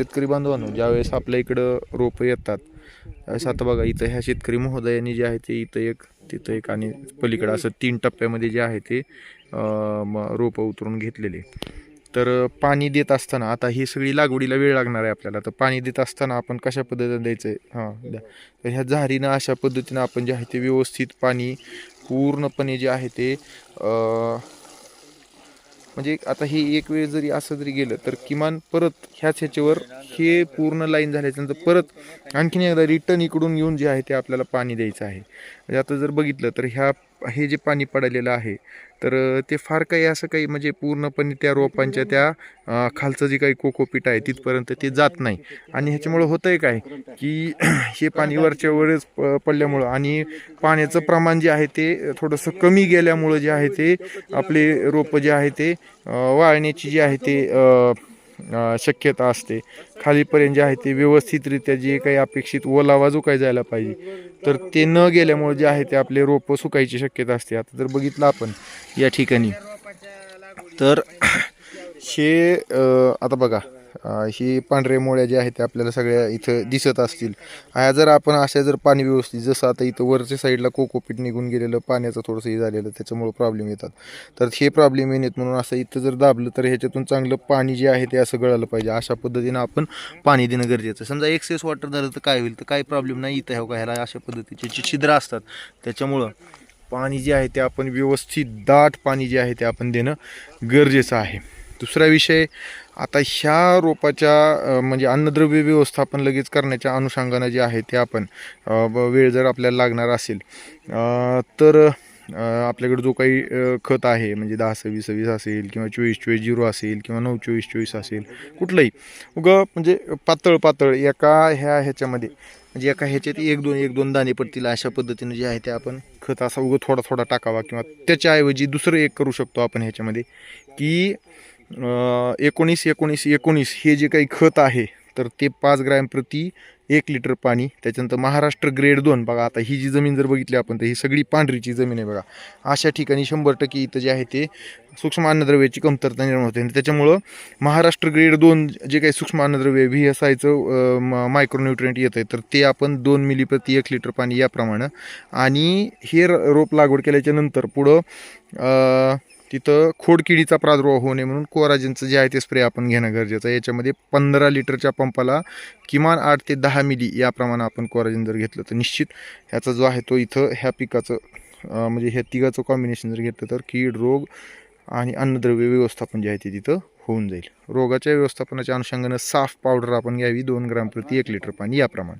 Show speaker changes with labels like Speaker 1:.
Speaker 1: शेतकरी बांधवांनो ज्यावेळेस आपल्या इकडं रोपं येतात त्यावेळेस आता बघा इथं ह्या शेतकरी महोदयांनी जे आहे ते इथं एक तिथं एक आणि पलीकडं असं तीन टप्प्यामध्ये जे आहे ते रोपं उतरून घेतलेले. तर पाणी देत असताना आता ही सगळी लागवडीला वेळ लागणार आहे आपल्याला तर पाणी देत असताना आपण कशा पद्धतीनं द्यायचं? आहे हां द्या. तर ह्या झारीनं अशा पद्धतीनं आपण जे आहे ते व्यवस्थित पाणी पूर्णपणे जे आहे ते म्हणजे आता हे एक वेळ जरी असं जरी गेलं तर किमान परत ह्याच ह्याच्यावर हे पूर्ण लाईन झाल्याच्यानंतर परत आणखीन एकदा रिटर्न इकडून येऊन जे आहे ते आपल्याला पाणी द्यायचं आहे. म्हणजे आता जर बघितलं तर ह्या हे जे पाणी पडलेलं आहे तर ते फार काही असं काही म्हणजे पूर्णपणे त्या रोपांच्या त्या खालचं जे काही कोकोपीट आहे तिथपर्यंत ते जात नाही. आणि ह्याच्यामुळं होतंय काय की हे पाणी वरच्या वरच प- पडल्यामुळं आणि पाण्याचं प्रमाण जे आहे ते थोडंसं कमी गेल्यामुळं जे आहे ते आपले रोपं जे आहे ते वाळण्याची जी आहे ते शक्यता असते. खालीपर्यंत जे आहे ते व्यवस्थितरित्या जे काही अपेक्षित ओलावा जो काही जायला पाहिजे. तर ते न गेल्यामुळे जे आहे ते आपले रोपं सुकायची शक्यता असते. आता जर बघितलं आपण या ठिकाणी. तर हे आता बघा ही पांढरे मोळ्या जे आहेत ते आपल्याला सगळ्या इथं दिसत असतील. ह्या जर आपण अशा जर पाणी व्यवस्थित जसं आता इथं वरच्या साईडला कोकोपीट निघून गेलेलं पाण्याचं थोडंसं हे झालेलं त्याच्यामुळं प्रॉब्लेम येतात. तर हे प्रॉब्लेम येण्यात म्हणून असं इथं जर दाबलं तर ह्याच्यातून चांगलं पाणी जे आहे ते असं गळालं पाहिजे. अशा पद्धतीनं आपण पाणी देणं गरजेचं समजा एक्सेस वॉटर झालं तर काय होईल? तर काही प्रॉब्लेम नाही इथं ह्या ह्याला अशा पद्धतीचे जे छिद्र असतात त्याच्यामुळं पाणी जे आहे ते आपण व्यवस्थित दाट पाणी जे आहे ते आपण देणं गरजेचं आहे. दुसरा विषय आता ह्या रोपाच्या म्हणजे अन्नद्रव्य व्यवस्थापन लगेच करण्याच्या अनुषंगानं जे आहे ते आपण वेळ जर आपल्याला लागणार असेल तर आपल्याकडे जो काही खत आहे म्हणजे दहा सव्वीस सव्वीस असेल किंवा चोवीस चोवीस झिरो असेल किंवा नऊ चोवीस चोवीस असेल कुठलंही उग म्हणजे पातळ पातळ एका ह्या ह्याच्यामध्ये म्हणजे एका ह्याच्यात एक दोन एक दोन दाणे पडतील अशा पद्धतीने जे आहे ते आपण खत असा उगं थोडा थोडा टाकावा किंवा त्याच्याऐवजी दुसरं एक करू शकतो आपण ह्याच्यामध्ये की एकोणीस एकोणीस एकोणीस हे जे काही खत आहे तर ते पाच ग्रॅम प्रति एक लिटर पाणी त्याच्यानंतर महाराष्ट्र ग्रेड दोन बघा आता ही जी जमीन जर बघितली आपण तर ही सगळी पांढरीची जमीन आहे बघा. अशा ठिकाणी शंभर टक्के इथं जे आहे ते सूक्ष्म अन्नद्रव्याची कमतरता निर्माण होते. आणि त्याच्यामुळं महाराष्ट्र ग्रेड दोन जे काही सूक्ष्म अन्नद्रव्य व्ही एस आयचं मायक्रोन्युट्रियंट येतं आहे तर ते आपण दोन मिली प्रति एक लिटर पाणी याप्रमाणे. आणि हे र- रोप लागवड केल्याच्यानंतर पुढं तिथं खोडकिडीचा प्रादुर्भाव होऊ नये म्हणून कोराजिनचं जे आहे ते स्प्रे आपण घेणं गरजेचं आहे. याच्यामध्ये पंधरा लिटरच्या पंपाला किमान आठ ते दहा मिली याप्रमाणे आपण कोराजिन जर घेतलं तर निश्चित ह्याचा जो आहे तो इथं ह्या पिकाचं म्हणजे ह्या तिघाचं कॉम्बिनेशन जर घेतलं तर कीड रोग आणि अन्नद्रव्य व्यवस्थापन जे आहे ते तिथं होऊन जाईल. रोगाच्या व्यवस्थापनाच्या अनुषंगानं साफ पावडर आपण घ्यावी दोन ग्राम प्रति एक लिटर पाणी याप्रमाणे.